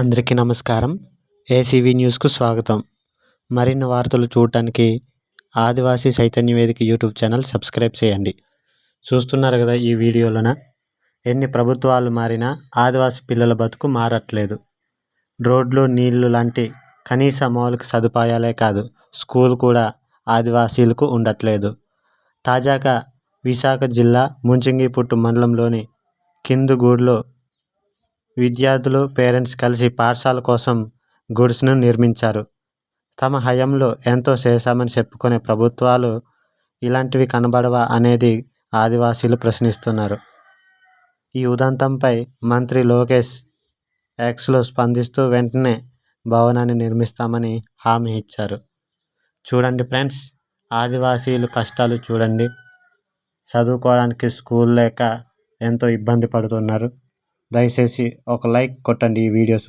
అందరికీ నమస్కారం. ఏసీవీ న్యూస్కు స్వాగతం. మరిన్ని వార్తలు చూడటానికి ఆదివాసీ చైతన్య వేదిక యూట్యూబ్ ఛానల్ సబ్స్క్రైబ్ చేయండి. చూస్తున్నారు కదా ఈ వీడియోలోన. ఎన్ని ప్రభుత్వాలు మారినా ఆదివాసీ పిల్లల బతుకు మారట్లేదు. రోడ్లు నీళ్ళు లాంటి కనీస మౌలిక సదుపాయాలే కాదు స్కూల్ కూడా ఆదివాసీలకు ఉండట్లేదు. తాజాగా విశాఖ జిల్లా ముంచింగిపుట్టు మండలంలోని కిందుగూడులో విద్యార్థులు పేరెంట్స్ కలిసి పాఠశాల కోసం గుడిసెను నిర్మించారు. తమ హయాంలో ఎంతో చేశామని చెప్పుకునే ప్రభుత్వాలు ఇలాంటివి కనబడవా అనేది ఆదివాసీలు ప్రశ్నిస్తున్నారు. ఈ ఉదంతంపై మంత్రి లోకేష్ ఎక్స్లో స్పందిస్తూ వెంటనే భవనాన్ని నిర్మిస్తామని హామీ ఇచ్చారు. చూడండి ఫ్రెండ్స్ ఆదివాసీలు కష్టాలు చూడండి. చదువుకోవడానికి స్కూల్ లేక ఎంతో ఇబ్బంది పడుతున్నారు. దయచేసి ఒక లైక్ కొట్టండి ఈ వీడియోస్.